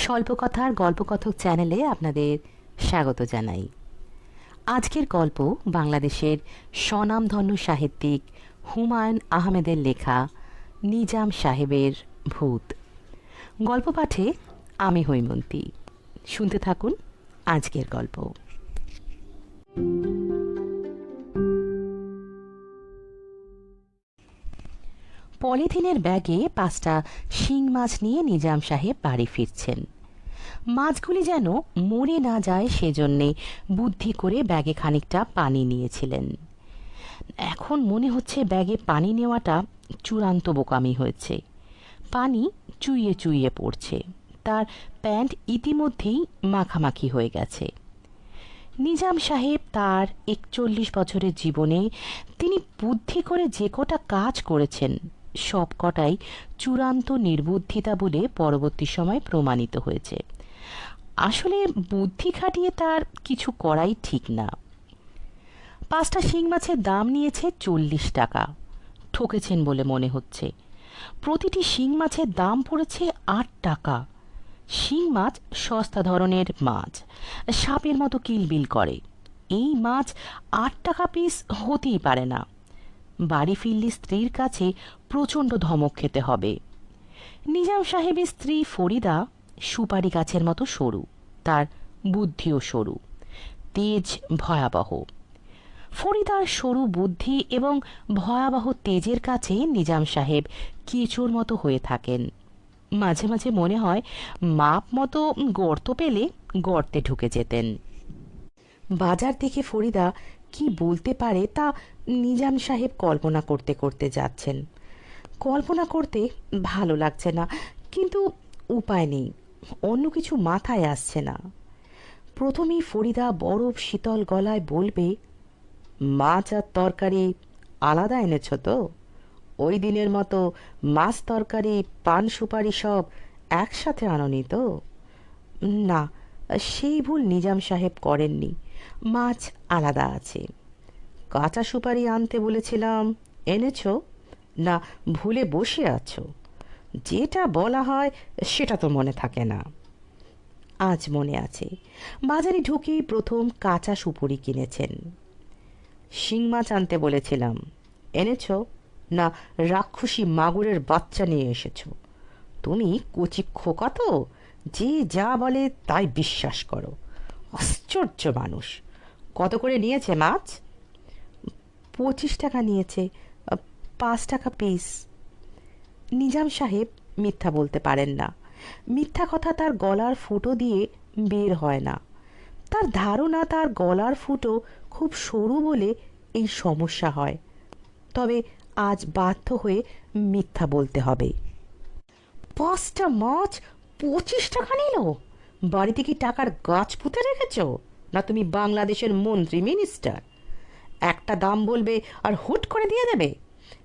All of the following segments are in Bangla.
স্বল্পকথার গল্পকথক চ্যানেলে আপনাদের স্বাগত জানাই। আজকের গল্প বাংলাদেশের স্বনামধন্য সাহিত্যিক হুমায়ুন আহমেদের লেখা নিজাম সাহেবের ভূত। গল্প পাঠে আমি হৈমন্তী। শুনতে থাকুন আজকের গল্প। পলিথিনের ব্যাগে পাঁচটা শিং মাছ নিয়ে নিজাম সাহেব বাড়ি ফিরছেন। মাছগুলি যেন মরে না যায় সেজন্যে বুদ্ধি করে ব্যাগে খানিকটা পানি নিয়েছিলেন। এখন মনে হচ্ছে ব্যাগে পানি নেওয়াটা চূড়ান্ত বোকামি হয়েছে। পানি চুইয়ে চুইয়ে পড়ছে। তার প্যান্ট ইতিমধ্যেই মাখামাখি হয়ে গেছে। নিজাম সাহেব তার একচল্লিশ বছরের জীবনে তিনি বুদ্ধি করে যে কটা কাজ করেছেন সব কটাই চূড়ান্ত নির্বুদ্ধিতা বলে পরবর্তী সময় প্রমাণিত হয়েছে। আসলে বুদ্ধি খাটিয়ে তার কিছু করাই ঠিক না। পাঁচটা শিং মাছের দাম নিয়েছে চল্লিশ টাকা। ঠকেছেন বলে মনে হচ্ছে। প্রতিটি শিং মাছের দাম পড়েছে আট টাকা। শিং মাছ সস্তা ধরনের মাছ। সাপের মতো কিলবিল করে। এই মাছ আট টাকা পিস হতেই পারে না। বাড়ি ফিরলে স্ত্রীর কাছে প্রচণ্ড ধমক খেতে হবে। নিজাম সাহেবের স্ত্রী ফরিদা সুপারি গাছের মতো সরু, তার বুদ্ধিও সরু, তেজ ভয়াবহ। ফরিদার সরু বুদ্ধি এবং ভয়াবহ তেজের কাছে নিজাম সাহেব কেঁচোর মতো হয়ে থাকেন। মাঝে মাঝে মনে হয় মাপ মতো গর্ত পেলে গর্তে ঢুকে যেতেন। বাজার থেকে ফরিদা কি বলতে পারে তা নিজাম সাহেব কল্পনা করতে করতে যাচ্ছেন। কল্পনা করতে ভালো লাগছে না, কিন্তু উপায় নেই, অন্য কিছু মাথায় আসছে না। প্রথমেই ফরিদা বরফ শীতল গলায় বলবে, মাছ আর তরকারি আলাদা এনেছ তো? ওই দিনের মতো মাছ তরকারি, পান সুপারি সব একসাথে আননি তো? না, সেই ভুল নিজাম সাহেব করেননি। মাছ আলাদা আছে। কাঁচা সুপারি আনতে বলেছিলাম, এনেছ? না, ভুলে বসে আছো। যেটা বলা হয় সেটা তো মনে থাকে না। আজ মনে আছে, বাজারে ঢুকেই প্রথম কাঁচা সুপুরি কিনেছেন। শিং মাছ আনতে বলেছিলাম, এনেছ? না, রাক্ষসী মাগুরের বাচ্চা নিয়ে এসেছ। তুমি কচি খোকা তো, যে যা বলে তাই বিশ্বাস করো। আশ্চর্য মানুষ। কত করে নিয়েছে মাছ? পঁচিশ টাকা নিয়েছে, পাঁচ টাকা পিস নিজাম সাহেব মিথ্যা বলতে পারেন না। মিথ্যা কথা তার গলার ফুটো দিয়ে বের হয় না। তার ধারণা তার গলার ফুটো খুব সরু বলে এই সমস্যা হয়। তবে আজ বাধ্য হয়ে মিথ্যা বলতে হবে। পাঁচটা মাছ পঁচিশ টাকা নিল? বাড়িতে কি টাকার গাছ পুঁতে রেখেছ? না তুমি বাংলাদেশের মন্ত্রী, মিনিস্টার? একটা দাম বলবে আর হুট করে দিয়ে দেবে?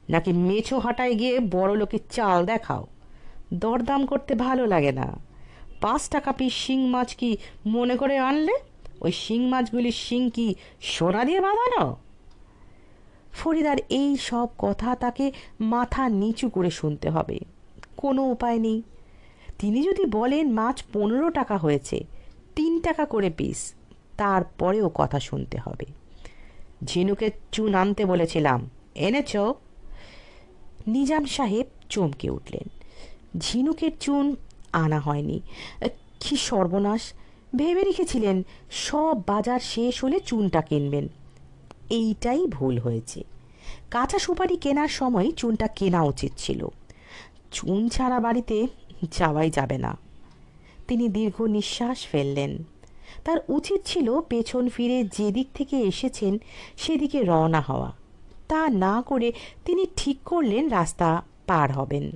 নাকি মেছো হাটায় গিয়ে বড় লোকের চাল দেখাও? দরদাম করতে ভালো লাগে না। পাঁচ টাকা পিস শিং মাছ কি মনে করে আনলে? ওই শিং মাছগুলির শিং কি সোনা দিয়ে বাঁধানো? ফরিদার এই সব কথা তাকে মাথা নিচু করে শুনতে হবে। কোনো উপায় নেই। তিনি যদি বলেন মাছ পনেরো টাকা হয়েছে, তিন টাকা করে পিস, তারপরেও কথা শুনতে হবে। ঝিনুকের চুন আনতে বলেছিলাম, এনেছ? নিজাম সাহেব চমকে উঠলেন। ঝিনুকের চুন আনা হয়নি। কি সর্বনাশ! ভেবে রেখেছিলেন সব বাজার শেষ হলে চুনটা কিনবেন। এইটাই ভুল হয়েছে। কাঁচা সুপারি কেনার সময় চুনটা কেনা উচিত ছিল। চুন ছাড়া বাড়িতে যাওয়াই যাবে না। তিনি দীর্ঘ নিঃশ্বাস ফেললেন। তার উচিত ছিল পেছন ফিরে যেদিক থেকে এসেছেন সেদিকে রওনা হওয়া। তা না করে তিনি ঠিক করলেন রাস্তা পার হবেন।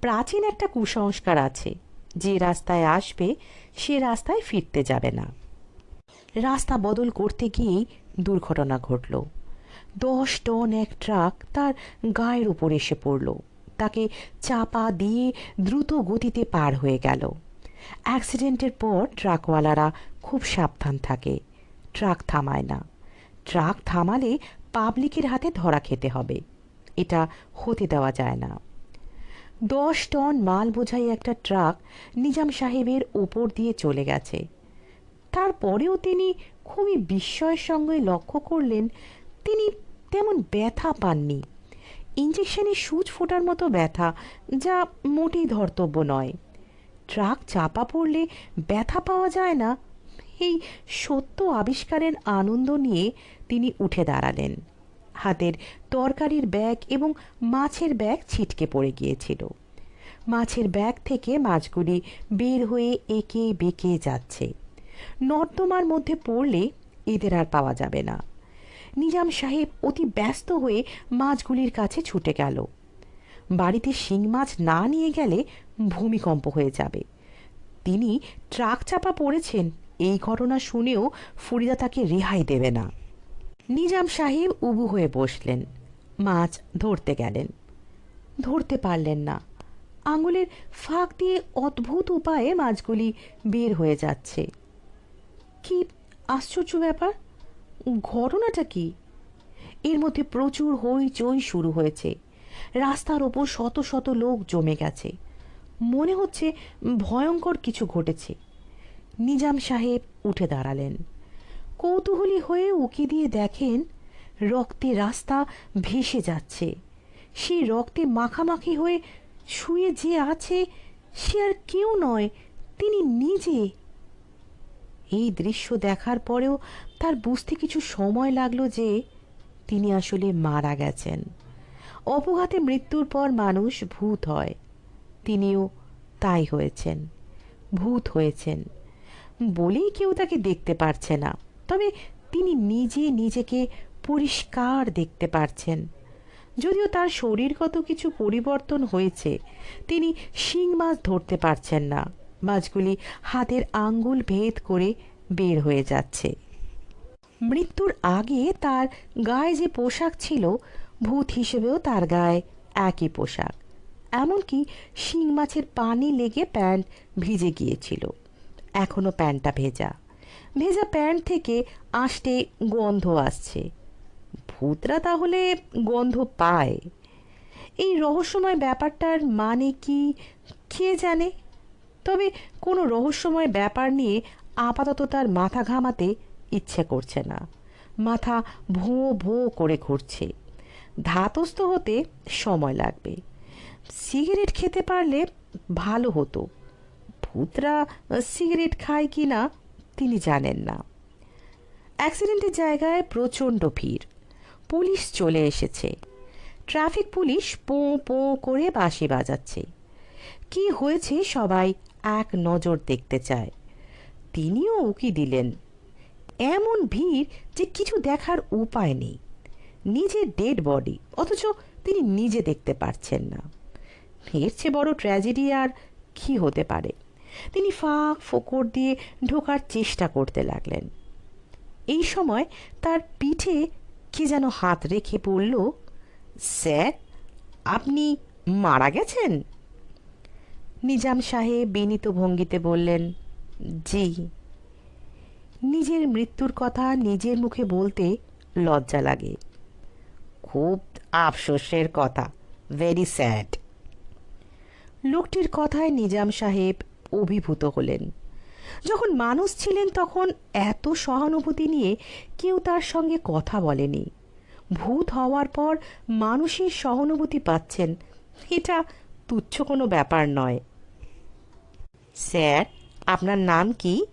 প্রাচীন একটা কুসংস্কার আছে, যে রাস্তায় আসবে, সে রাস্তায় ফিরতে যাবে না। রাস্তা বদল করতে গিয়েই দুর্ঘটনা ঘটল। দশ টন এক ট্রাক তার গায়ের উপর এসে পড়ল। তাকে চাপা দিয়ে দ্রুত গতিতে পার হয়ে গেল। অ্যাক্সিডেন্টের পর ট্রাকওয়ালারা খুব সাবধান থাকে। ট্রাক থামায় না। ট্রাক থামালে পাবলিকের হাতে ধরা খেতে হবে। এটা হতে দেওয়া যায় না। দশ টন মাল বোঝাই একটা ট্রাক নিজাম সাহেবের ওপর দিয়ে চলে গেছে। তারপরেও তিনি খুবই বিস্ময়ের সঙ্গে লক্ষ্য করলেন, তিনি তেমন ব্যথা পাননি। ইঞ্জেকশনের সুচ ফোটার মতো ব্যথা, যা মোটেই ধর্তব্য নয়। ট্রাক চাপা পড়লে ব্যথা পাওয়া যায় না। এই সত্য আবিষ্কারের আনন্দ নিয়ে তিনি উঠে দাঁড়ালেন। হাতের তরকারির ব্যাগ এবং মাছের ব্যাগ ছিটকে পড়ে গিয়েছিল। মাছের ব্যাগ থেকে মাছগুলি বের হয়ে একে বেঁকে যাচ্ছে। নর্দমার মধ্যে পড়লে এদের আর পাওয়া যাবে না। নিজাম সাহেব অতি ব্যস্ত হয়ে মাছগুলির কাছে ছুটে গেল। বাড়িতে শিং মাছ না নিয়ে গেলে ভূমিকম্প হয়ে যাবে। তিনি ট্রাক চাপা পড়েছেন, এই ঘটনা শুনেও ফরিদা তাকে রেহাই দেবে না। নিজাম সাহেব উবু হয়ে বসলেন। মাছ ধরতে গেলেন। ধরতে পারলেন না। আঙুলের ফাঁক দিয়ে অদ্ভুত উপায়ে মাছগুলি বের হয়ে যাচ্ছে। কি আশ্চর্য ব্যাপার! ঘটনাটা কি? এর মধ্যে প্রচুর হইচই শুরু হয়েছে। রাস্তার ওপর শত শত লোক জমে গেছে। মনে হচ্ছে ভয়ঙ্কর কিছু ঘটেছে। নিজাম সাহেব উঠে দাঁড়ালেন। কৌতূহলী হয়ে উকি দিয়ে দেখেন, রক্তে রাস্তা ভেসে যাচ্ছে। সেই রক্তে মাখামাখি হয়ে শুয়ে যে আছে, সে আর কেউ নয়, তিনি নিজে। এই দৃশ্য দেখার পরেও তার বুঝতে কিছু সময় লাগল যে তিনি আসলে মারা গেছেন। অপঘাতে মৃত্যুর পর মানুষ ভূত হয়। তিনিও তাই হয়েছেন, ভূত হয়েছেন। বলেই কেউ তাকে দেখতে পারছে না, তবে তিনি নিজে নিজেকে পরিষ্কার দেখতে পারছেন। যদিও তার শরীরগত কিছু পরিবর্তন হয়েছে, তিনি শিং মাছ ধরতে পারছেন না। মাছগুলি হাতের আঙ্গুল ভেদ করে বের হয়ে যাচ্ছে। মৃত্যুর আগে তার গায়ে যে পোশাক ছিল, ভূত হিসেবেও তার গায়ে একই পোশাক। এমনকি শিং মাছের পানি লেগে প্যান্ট ভিজে গিয়েছিল। এখনও প্যান্টটা ভেজা। ভেজা প্যান্ট থেকে আষ্টে গন্ধ আসছে। ভূতরা তাহলে গন্ধ পায়। এই রহস্যময় ব্যাপারটার মানে কি, কে জানে? তবে কোনো রহস্যময় ব্যাপার নিয়ে আপাতত তার মাথা ঘামাতে ইচ্ছে করছে না। মাথা ভোঁ ভোঁ করে ঘুরছে। ধাতস্থ হতে সময় লাগবে। সিগারেট খেতে পারলে ভালো হতো। ভূতরা সিগারেট খায় কি না তিনি জানেন না। অ্যাক্সিডেন্টের জায়গায় প্রচণ্ড ভিড়। পুলিশ চলে এসেছে। ট্রাফিক পুলিশ পোঁ পো করে বাঁশি বাজাচ্ছে। কি হয়েছে সবাই এক নজর দেখতে চায়। তিনিও উকি দিলেন। এমন ভিড় যে কিছু দেখার উপায় নেই। নিজের ডেড বডি, অথচ তিনি নিজে দেখতে পারছেন না। এর চেয়ে বড় ট্র্যাজেডি আর কি হতে পারে? তিনি ফাঁক ফোকর দিয়ে ঢোকার চেষ্টা করতে লাগলেন। এই সময় তার পিঠে কে যেন হাত রেখে বলল, স্যার, আপনি মারা গেছেন? নিজাম সাহেব বিনীত ভঙ্গিতে বললেন, জি। নিজের মৃত্যুর কথা নিজের মুখে বলতে লজ্জা লাগে। খুব আফসোসের কথা। ভেরি স্যাড লোকটির কথায় নিজাম সাহেব অভিভূত হলেন। যখন মানুষ ছিলেন তখন এত সহানুভূতি নিয়ে কেউ তার সঙ্গে কথা বলেনি। ভূত হওয়ার পর মানুষের সহানুভূতি পাচ্ছেন, এটা তুচ্ছ কোনো ব্যাপার নয়। স্যার আপনার নাম কি?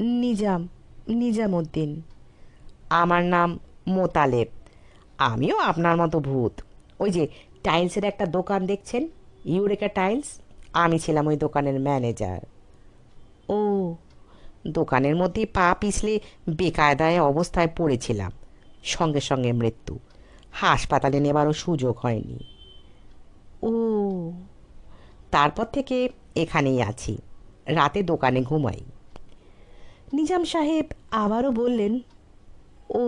নিজাম নিজাম উদ্দিন আমার নাম মোতালেব। আমিও আপনার মতো ভূত। ওই যে টাইলসের একটা দোকান দেখছেন? Eureka tiles? আমি ছিলাম ওই দোকানের ম্যানেজার। ও, দোকানের মধ্যে পা পিছলে বেকায়দায় অবস্থায় পড়েছিলাম। সঙ্গে সঙ্গে মৃত্যু। হাসপাতালে নেবারও সুযোগ হয়নি। ও, তারপর থেকে এখানেই আছি। রাতে দোকানে ঘুমাই। নিজাম সাহেব আবারও বললেন, ও,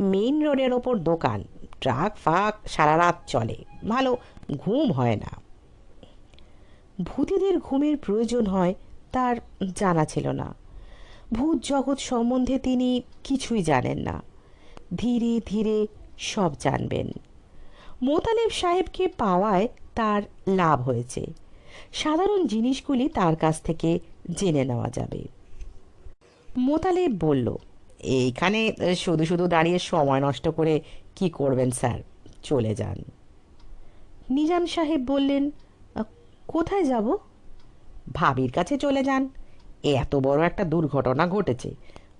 মেইন রোডের ওপর দোকান। ট্রাক ফাক, সারা রাত চলে। ভালো, ঘুম হয় না। ভূতেদের ঘুমের প্রয়োজন হয়, তার জানা ছিল না। ভূত জগৎ সম্বন্ধে তিনি কিছুই জানেন না। ধীরে ধীরে সব জানবেন। মোতালেব সাহেবকে পাওয়ায় তার লাভ হয়েছে। সাধারণ জিনিসগুলি তার কাছ থেকে জেনে নেওয়া যাবে। মোতালেব বলল এইখানে শুধু শুধু দাঁড়িয়ে সময় নষ্ট করে কি করবেন স্যার? চলে যান। নিজাম সাহেব বললেন "আ, কোথায় যাব? ভাবির কাছে চলে যান। এত বড় একটা দুর্ঘটনা ঘটেছে।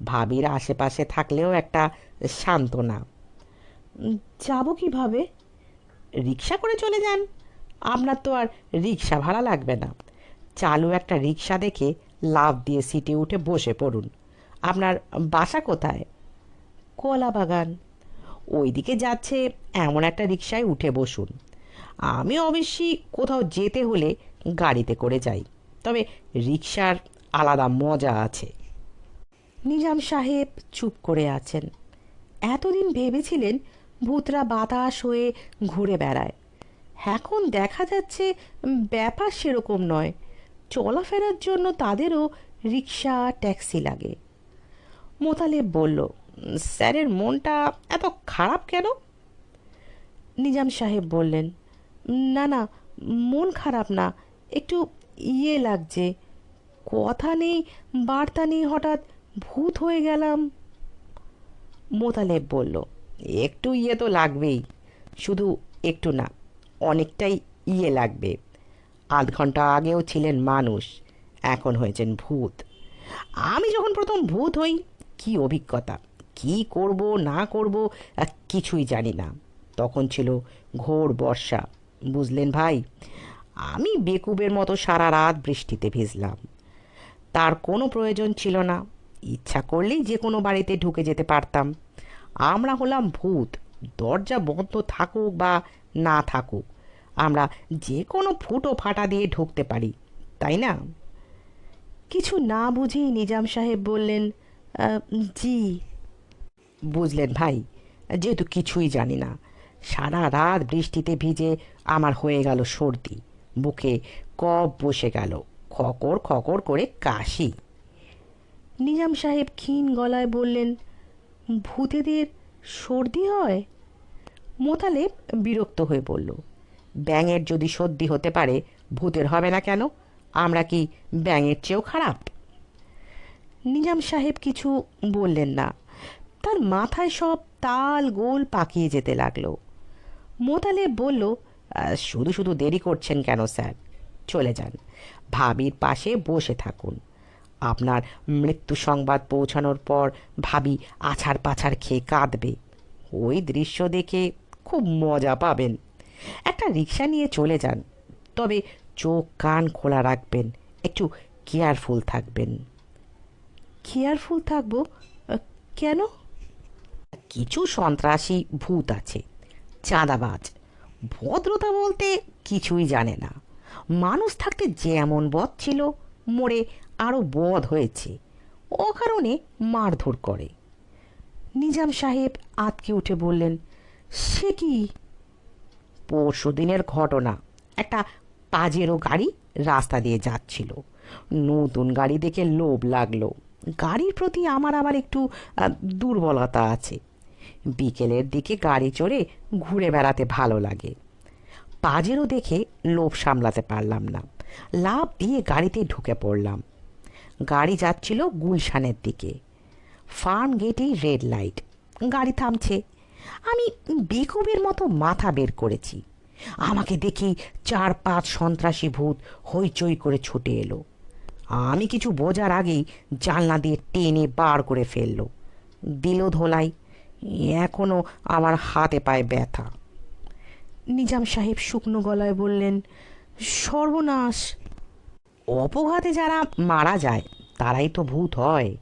ভাবির আশেপাশে থাকলেও একটা সান্ত্বনা। যাব কীভাবে? রিক্সা করে চলে যান। আপনার তো আর রিক্সা ভাড়া লাগবে না। চালু একটা রিক্সা দেখে লাভ দিয়ে সিটে উঠে বসে পড়ুন। আপনার বাসা কোথায়? কলা বাগান। ওইদিকে যাচ্ছে এমন একটা রিক্সায় উঠে বসুন। আমি অবশ্যই কোথাও যেতে হলে গাড়িতে করে যাই, তবে রিক্সার আলাদা মজা আছে। নিজাম সাহেব চুপ করে আছেন। এতদিন ভেবেছিলেন ভূতরা বাতাস হয়ে ঘুরে বেড়ায়। এখন দেখা যাচ্ছে ব্যাপার সেরকম নয়। চলাফেরার জন্য তাদেরও রিক্সা ট্যাক্সি লাগে। মোতালেব বলল, স্যারের মনটা এত খারাপ কেন? নিজাম সাহেব বললেন, না না, মন খারাপ না, একটু ইয়ে লাগছে। কথা নেই, বার্তা নেই, হঠাৎ ভূত হয়ে গেলাম। মোতালেব বলল, একটু ইয়ে তো লাগবেই, শুধু একটু না। অনেকটাই ইয়ে লাগবে। আধ ঘণ্টা আগেও ছিলেন মানুষ, এখন হয়েছেন ভূত। আমি যখন প্রথম ভূত হই, কি অভিজ্ঞতা? কি করব, না করব কিছুই জানি না। তখন ছিল ঘোর বর্ষা, বুঝলেন ভাই? আমি বেকুবের মতো সারা রাত বৃষ্টিতে ভিজলাম। তার কোনো প্রয়োজন ছিল না। ইচ্ছা করলেই যে কোনো বাড়িতে ঢুকে যেতে পারতাম। আমরা হলাম ভূত, দরজা বন্ধ থাকুক বা না থাকুক। আমরা যে কোনো ফুটো ফাটা দিয়ে ঢুকতে পারি, তাই না? কিছু না বুঝেই নিজাম সাহেব বললেন জি। বুঝলেন ভাই, যেহেতু কিছুই জানি না, সারা রাত বৃষ্টিতে ভিজে আমার হয়ে গেল সর্দি, বুকে কপ বসে গেল, খকর খকর করে কাশি। নিজাম সাহেব ক্ষীণ গলায় বললেন, ভূতেদের সর্দি হয়? মোতালেব বিরক্ত হয়ে বলল ব্যাঙের যদি সর্দি হতে পারে, ভূতের হবে না কেন? আমরা কি ব্যাঙের চেয়েও খারাপ? নিজাম সাহেব কিছু বললেন না। তার মাথায় সব তাল গোল পাকিয়ে যেতে লাগল। মোতালেব বলল শুধু শুধু দেরি করছেন কেন, স্যার? চলে যান। ভাবির পাশে বসে থাকুন। আপনার মৃত্যু সংবাদ পৌঁছানোর পর ভাবি আছাড় পাছাড় খেয়ে কাঁদবে। ওই দৃশ্য দেখে খুব মজা পাবেন। একটা রিক্সা নিয়ে চলে যান। তবে চোখ কান খোলা রাখবেন, একটু কেয়ারফুল থাকবেন। কেয়ারফুল থাকব? কেন? কিছু সন্ত্রাসী ভূত আছে, চাঁদাবাজ। ভদ্রতা বলতে কিছুই জানে না। মানুষ থাকতে যেমন বধ ছিল, মরে আরও বধ হয়েছে। ও কারণে মারধর করে। নিজাম সাহেব আতকে উঠে বললেন, সে কি? পরশু দিনের ঘটনা। একটা পাজেরও গাড়ি রাস্তা দিয়ে যাচ্ছিল। নতুন গাড়ি দেখে লোভ লাগল। গাড়ির প্রতি আমার আবার একটু দুর্বলতা আছে। বিকেলের দিকে গাড়ি চড়ে ঘুরে বেড়াতে ভালো লাগে। পাজেরও দেখে লোভ সামলাতে পারলাম না। লাভ দিয়ে গাড়িতে ঢুকে পড়লাম। গাড়ি যাচ্ছিল গুলশানের দিকে। ফার্ম গেটেই রেড লাইট। গাড়ি থামছে। আমি বেকুবের মতো মাথা বের করেছি। আমাকে দেখি চার পাঁচ সন্ত্রাসী ভূত হইচই করে ছুটে এলো। আমি কিছু বোঝার আগেই জানলা দিয়ে টেনে বার করে ফেলল। দিল ধোলাই, এখনও আমার হাতে পায়ে ব্যথা। নিজাম সাহেব শুকনো গলায় বললেন, সর্বনাশ। অপঘাতে যারা মারা যায়, তারাই তো ভূত হয়।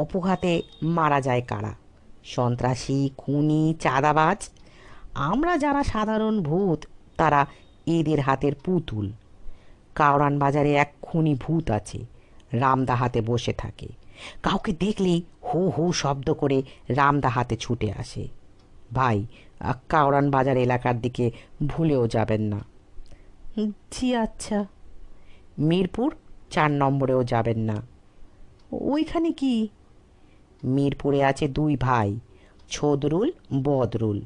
অপঘাতে মারা যায় কারা? সন্ত্রাসী, খুনি, চাঁদাবাজ। আমরা যারা সাধারণ ভূত, তারা এদের হাতের পুতুল। কাওরান বাজারে এক খুনি ভূত আছে, রামদা হাতে বসে থাকে। কাউকে দেখলেই হু হু শব্দ করে রামদা হাতে ছুটে আসে। ভাই, কাওরান বাজার এলাকার দিকে ভুলেও যাবেন না। জি আচ্ছা। মিরপুর চার নম্বরেও যাবেন না। ওইখানে কি মিরপুরে আছে দুই ভাই, ছদরুল, বদরুল।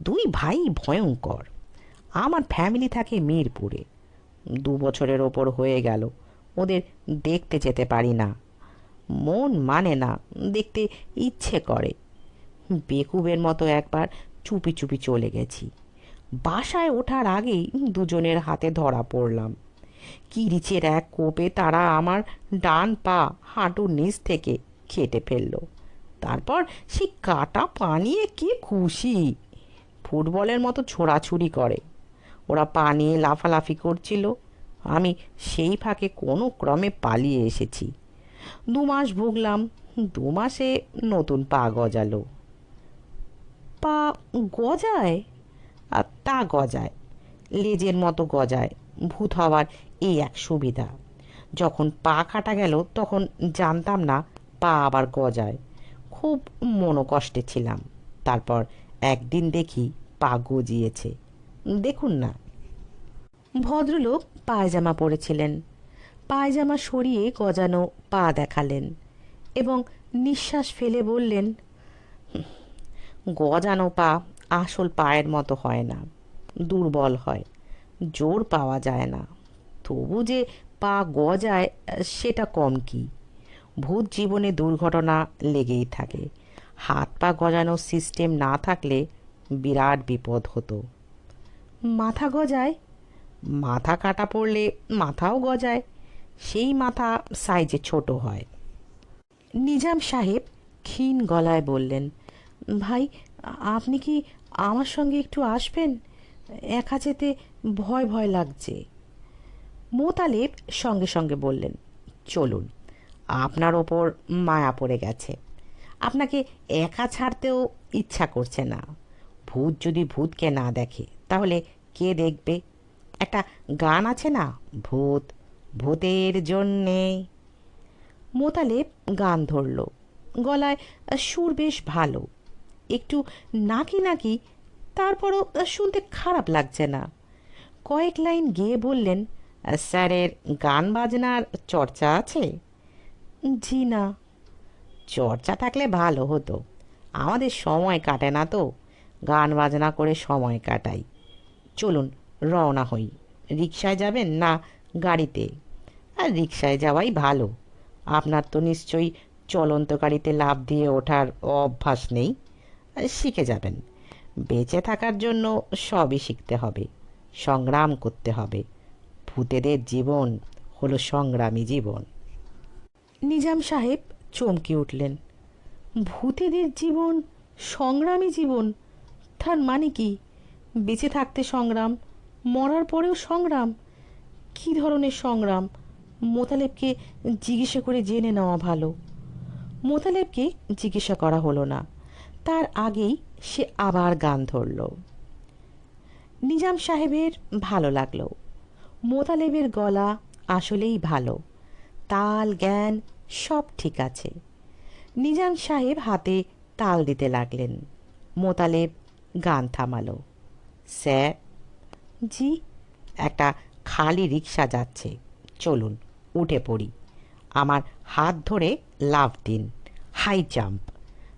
দুই ভাই ভয়ঙ্কর। আমার ফ্যামিলি থাকে মিরপুরে। দু বছরের ওপর হয়ে গেল। ওদের দেখতে যেতে পারি না। মন মানে না, দেখতে ইচ্ছে করে। বেকুবের মতো একবার চুপি চুপি চলে গেছি। বাসায় ওঠার আগেই দুজনের হাতে ধরা পড়লাম। কিরিচের এক কোপে তারা আমার ডান পা, হাঁটুর নিচ থেকে কেটে ফেলল। তারপর সেই কাটা পানিয়ে কি খুশি। ফুটবলের মতো ছোড়াছুড়ি করে। ওরা পা নিয়ে লাফালাফি করছিল। আমি সেই ফাঁকে কোনো ক্রমে পালিয়ে এসেছি। দু মাস ভুগলাম। দু মাসে নতুন পা গজালো। পা গজায়? আর তা গজায়। লেজের মতো গজায়। ভূত হওয়ার এই এক সুবিধা। যখন পা কাটা গেল, তখন জানতাম না পা আবার গজায়। খুব মনোকষ্টে ছিলাম। তারপর একদিন দেখি পা গজিয়েছে। দেখুন না। ভদ্রলোক পায়জামা পরেছিলেন। পায়জামা সরিয়ে গজানো পা দেখালেন এবং নিঃশ্বাস ফেলে বললেন, গজানো পা আসল পায়ের মতো হয় না। দুর্বল হয়। জোর পাওয়া যায় না। তবু যে পা গজায়, সেটা কম কি? ভূত জীবনে দুর্ঘটনা লেগেই থাকে। হাত পা গজানোর সিস্টেম না থাকলে বিরাট বিপদ হতো। মাথা গজায়? মাথা কাটা পড়লে মাথাও গজায়। সেই মাথা সাইজে ছোট হয়। নিজাম সাহেব ক্ষীণ গলায় বললেন, ভাই, আপনি কি আমার সঙ্গে একটু আসবেন? একা যেতে ভয় ভয় লাগছে। মোতালেব সঙ্গে সঙ্গে বললেন, চলুন। আপনার ওপর মায়া পড়ে গেছে। আপনাকে একা ছাড়তেও ইচ্ছা করছে না। ভূত যদি ভূতকে না দেখে, তাহলে কে দেখবে? একটা গান আছে না? ভূত, ভূতের জন্যে। মোতালেব গান ধরল। গলায় সুর বেশ ভালো। একটু নাকি নাকি, তারপরও শুনতে খারাপ লাগছে না। কয়েক লাইন গেয়ে বললেন, স্যারের গান বাজনার চর্চা আছে? জি না। চর্চা থাকলে ভালো হতো। আমাদের সময় কাটে না তো। গান বাজনা করে সময় কাটাই। চলুন, রওনা হই। রিক্সায় যাবেন না গাড়িতে? আর রিক্সায় যাওয়াই ভালো। আপনার তো নিশ্চয়ই চলন্ত গাড়িতে লাভ দিয়ে ওঠার অভ্যাস নেই। শিখে যাবেন। বেঁচে থাকার জন্য সবই শিখতে হবে। সংগ্রাম করতে হবে। ভূতেদের জীবন হলো সংগ্রামী জীবন। নিজাম সাহেব চমকে উঠলেন। ভূতেদের জীবন, সংগ্রামী জীবন, তার মানে কি? বেঁচে থাকতে সংগ্রাম, মরার পরেও সংগ্রাম? কি ধরনের সংগ্রাম? মোতালেবকে জিজ্ঞাসা করে জেনে নেওয়া ভালো। মোতালেবকে জিজ্ঞাসা করা হলো না। তার আগেই সে আবার গান ধরল। নিজাম সাহেবের ভালো লাগল। মোতালেবের গলা আসলেই ভালো। তাল, জ্ঞান, সব ঠিক আছে। নিজাম সাহেব হাতে তাল দিতে লাগলেন। মোতালেব গান থামালো। স্যার? জি, একটা খালি রিক্সা যাচ্ছে। চলুন, উঠে পড়ি। আমার হাত ধরে লাভ দিন। High jump.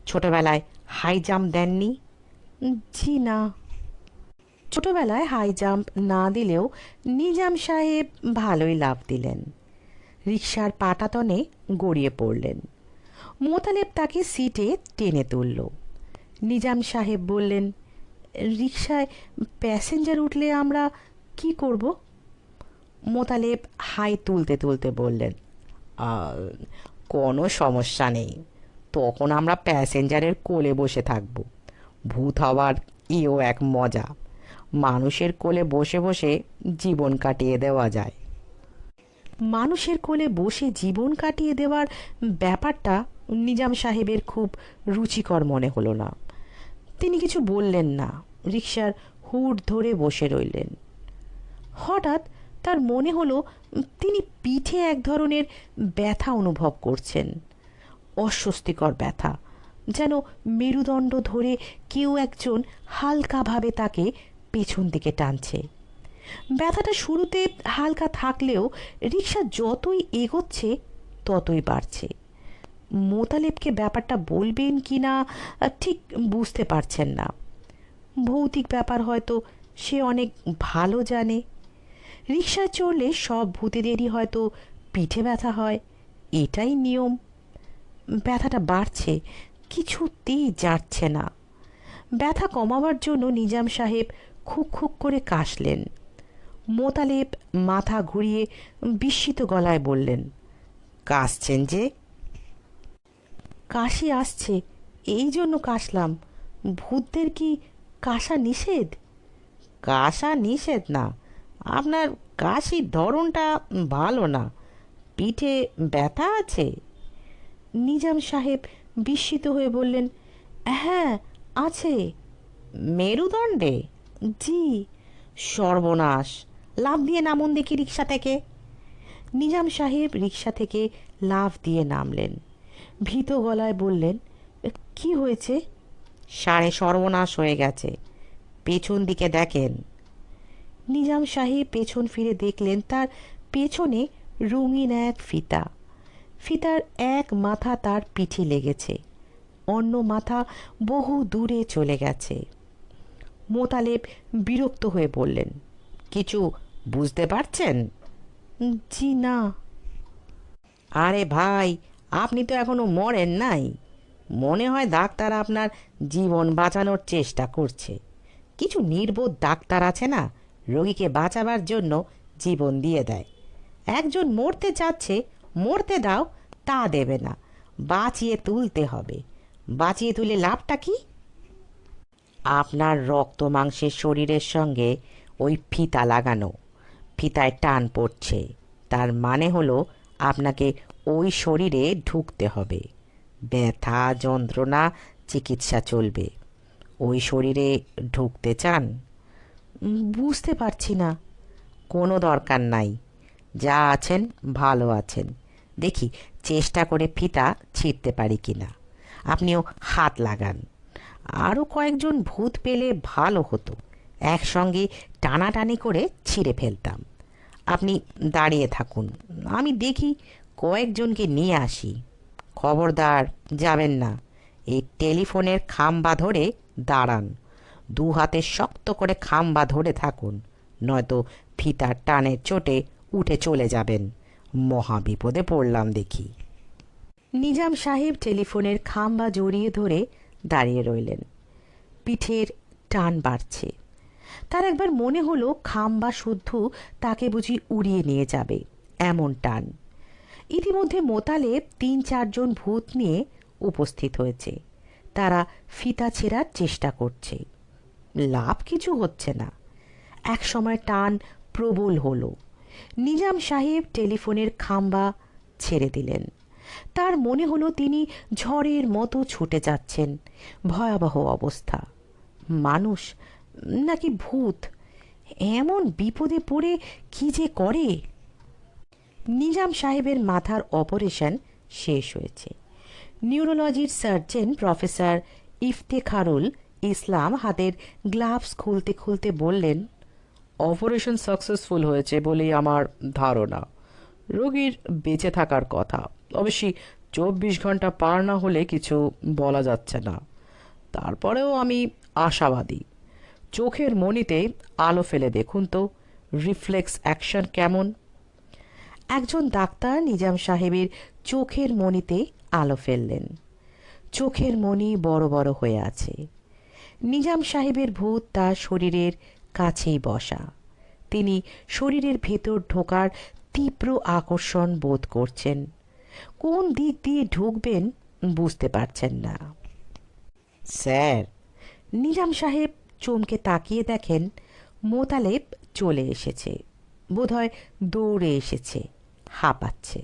ছোটবেলায় হাই জাম্প দেননি? জি, না। ছোটবেলায় হাই জাম্প না দিলেও নিজাম সাহেব ভালোই লাভ দিলেন। রিক্সার পাটাতনে গড়িয়ে পড়লেন। মোতালেব তাকে সিটে টেনে তুলল। নিজাম সাহেব বললেন রিক্সায় প্যাসেঞ্জার উঠলে আমরা কি করব? মোতালেব হাই তুলতে তুলতে বললেন "আহ, কোনো সমস্যা নেই। তখন আমরা প্যাসেঞ্জারের কোলে বসে থাকব। ভূত হওয়ার এও এক মজা। মানুষের কোলে বসে বসে জীবন কাটিয়ে দেওয়া যায়। মানুষের কোলে বসে জীবন কাটিয়ে দেওয়ার ব্যাপারটা নিজাম সাহেবের খুব রুচিকর মনে হলো না। তিনি কিছু বললেন না রিক্সার হুট ধরে বসে রইলেন। হঠাৎ তার মনে হলো তিনি পিঠে এক ধরনের ব্যথা অনুভব করছেন, অস্বস্তিকর ব্যথা, যেন মেরুদণ্ড ধরে কেউ একজন হালকাভাবে তাকে পেছন দিকে টানছে। ব্যথাটা শুরুতে হালকা থাকলেও রিক্সা যতই এগোচ্ছে, ততই বাড়ছে। মোতালেবকে ব্যাপারটা বলবেন কি না, ঠিক বুঝতে পারছেন না। ভৌতিক ব্যাপার হয়তো সে অনেক ভালো জানে। রিক্সায় চড়লে সব ভূতেদেরই হয়তো পিঠে ব্যথা হয়, এটাই নিয়ম। ব্যথাটা বাড়ছে, কিছুতেই যাচ্ছে না। ব্যথা কমাবার জন্য নিজাম সাহেব খুক খুক করে কাশলেন। মোতালেব মাথা ঘুরিয়ে বিস্মিত গলায় বললেন, কাশছেন যে? কাশি আসছে, এই জন্য কাশলাম। ভূতদের কি কাশা নিষেধ? কাশা নিষেধ না, আপনার কাশির ধরনটা ভালো না। পিঠে ব্যথা আছে? নিজাম সাহেব বিস্মিত হয়ে বললেন হ্যাঁ আছে। মেরুদণ্ডে? জি। সর্বনাশ! লাভ দিয়ে নামুন দেখি রিক্সা থেকে। নিজাম সাহেব রিক্সা থেকে লাফ দিয়ে নামলেন। ভীত গলায় বললেন কি হয়েছে? সাড়ে সর্বনাশ হয়ে গেছে। পেছন দিকে দেখেন। নিজাম সাহেব পেছন ফিরে দেখলেন তার পেছনে রঙিন এক ফিতা। ফিতার এক মাথা তার পিঠে লেগেছে, অন্য মাথা বহু দূরে চলে গেছে। মোতালেব বিরক্ত হয়ে বললেন, কিছু বুঝতে পারছেন? জি, না। আরে ভাই, আপনি তো এখনও মরেন নাই। মনে হয় ডাক্তার আপনার জীবন বাঁচানোর চেষ্টা করছে। কিছু নির্বোধ ডাক্তার আছে না, রোগীকে বাঁচাবার জন্য জীবন দিয়ে দেয়। একজন মরতে চাচ্ছে, মরতে দাও, তা দেবে না। বাঁচিয়ে তুলতে হবে। বাঁচিয়ে তুলে লাভটা কি? আপনার রক্ত মাংসের শরীরের সঙ্গে ওই ফিতা লাগানো। ফিতায় টান পড়ছে। তার মানে হলো আপনাকে ওই শরীরে ঢুকতে হবে। ব্যথা, যন্ত্রণা, চিকিৎসা চলবে। ওই শরীরে ঢুকতে চান? বুঝতে পারছি না। কোনো দরকার নাই। যা আছেন, ভালো আছেন। দেখি, চেষ্টা করে ফিতা ছিঁড়তে পারি কি না আপনিও হাত লাগান। আরও কয়েকজন ভূত পেলে ভালো হতো। একসঙ্গে টানাটানি করে ছিঁড়ে ফেলতাম। আপনি দাঁড়িয়ে থাকুন, আমি দেখি কয়েকজনকে নিয়ে আসি। খবরদার, যাবেন না। এই টেলিফোনের খাম্বা ধরে দাঁড়ান। দু হাতে শক্ত করে খাম্বা ধরে থাকুন, নয়তো ফিতার টানের চোটে উঠে চলে যাবেন। মহা বিপদে পড়লাম দেখি। নিজাম সাহেব টেলিফোনের খাম্বা জড়িয়ে ধরে দাঁড়িয়ে রইলেন। পিঠের টান বাড়ছে। তার একবার মনে হলো খাম্বা শুদ্ধ তাকে বুঝি উড়িয়ে নিয়ে যাবে। এমন টান। ইতিমধ্যে মোতালেব তিন চারজন ভূত নিয়ে উপস্থিত হয়েছে। তারা ফিতা ছেঁড়ার চেষ্টা করছে। লাভ কিছু হচ্ছে না। এক সময় টান প্রবল হলো। নিজাম সাহেব টেলিফোনের খাম্বা ছেড়ে দিলেন। তার মনে হলো তিনি ঝড়ের মতো ছুটে যাচ্ছেন। ভয়াবহ অবস্থা। মানুষ নাকি ভূত? এমন বিপদে পড়ে কি যে করে? নিজাম সাহেবের মাথার অপারেশন শেষ হয়েছে। নিউরোলজির সার্জন প্রফেসর ইফতেখারুল ইসলাম হাতের গ্লাভস খুলতে খুলতে বললেন, অপারেশন সাকসেসফুল হয়েছে বলেই আমার ধারণা। রোগীর বেঁচে থাকার কথা। অবশ্যই চব্বিশ ঘণ্টা পার না হলে কিছু বলা যাচ্ছে না। তারপরেও আমি আশাবাদী। চোখের মনিতে আলো ফেলে দেখুন তো রিফ্লেক্স অ্যাকশন কেমন? একজন ডাক্তার নিজাম সাহেবের চোখের মণিতে আলো ফেললেন। চোখের মণি বড় বড় হয়ে আছে। নিজাম সাহেবের ভূত তার শরীরের কাছেই বসা। তিনি শরীরের ভেতর ঢোকার তীব্র আকর্ষণ বোধ করছেন। কোন দিক দিয়ে ঢুকবেন বুঝতে পারছেন না। স্যার। নিজাম সাহেব চমকে তাকিয়ে দেখেন মোতালেব চলে এসেছে। বোধহয় দৌড়ে এসেছে, হাঁপাচ্ছে।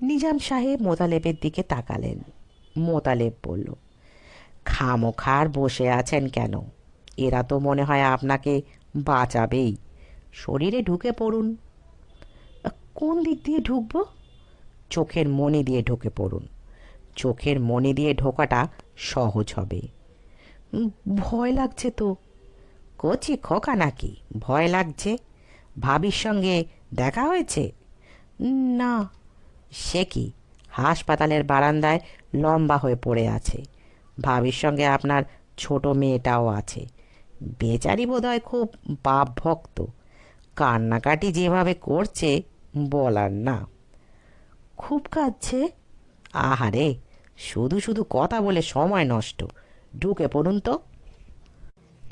নিজাম সাহেব মোতালেবের দিকে তাকালেন। মোতালেব বলল, খামোখার বসে আছেন কেন? এরা তো মনে হয় আপনাকে বাঁচাবেই। শরীরে ঢুকে পড়ুন। কোন দিক দিয়ে ঢুকবো? চোখের মনে দিয়ে ঢুকে পড়ুন। চোখের মনে দিয়ে ঢোকাটা সহজ হবে। ভয় লাগছে তো। কচি খোকা নাকি? ভয় লাগছে? ভাবির সঙ্গে দেখা হয়েছে? না। সে কি? হাসপাতালের বারান্দায় লম্বা হয়ে পড়ে আছে। ভাবির সঙ্গে আপনার ছোট মেয়েটাও আছে। বেচারি বোধহয় খুব বাপ ভক্ত। কান্নাকাটি যেভাবে করছে, বলার না। খুব কাঁদছে? আহারে, শুধু শুধু কথা বলে সময় নষ্ট। ঢুকে পড়ুন তো।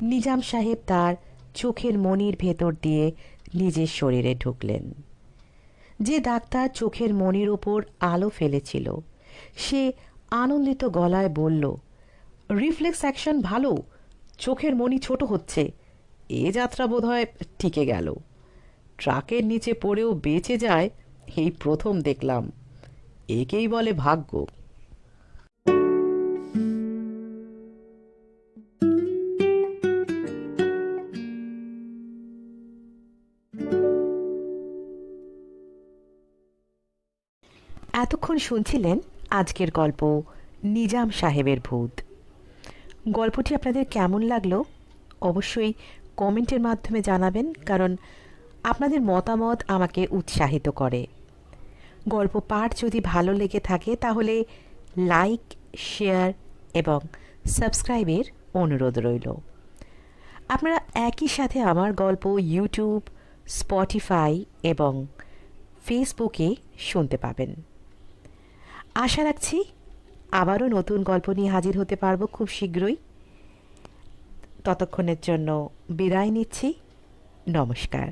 নিজাম সাহেব তার চোখের মনির ভেতর দিয়ে নিজের শরীরে ঢুকলেন। যে ডাক্তার চোখের মনির ওপর আলো ফেলেছিল, সে আনন্দিত গলায় বলল, রিফ্লেক্স অ্যাকশন ভালো, চোখের মনি ছোট হচ্ছে, এ যাত্রা বোধহয় টিকে গেল। ট্রাকের নিচে পড়েও বেঁচে যায়, এই প্রথম দেখলাম। একেই বলে ভাগ্য। এতক্ষণ শুনছিলেন আজকের গল্প, নিজাম সাহেবের ভূত। গল্পটি আপনাদের কেমন লাগল অবশ্যই কমেন্টের মাধ্যমে জানাবেন, কারণ আপনাদের মতামত আমাকে উৎসাহিত করে। গল্প পাঠ যদি ভালো লেগে থাকে, তাহলে লাইক, শেয়ার এবং সাবস্ক্রাইবের অনুরোধ রইল। আপনারা একই সাথে আমার গল্প ইউটিউব, স্পটিফাই এবং ফেসবুকে শুনতে পাবেন। আশা রাখছি আবারও নতুন গল্প নিয়ে হাজির হতে পারব খুব শীঘ্রই। ততক্ষণের জন্য বিদায় নিচ্ছি। নমস্কার।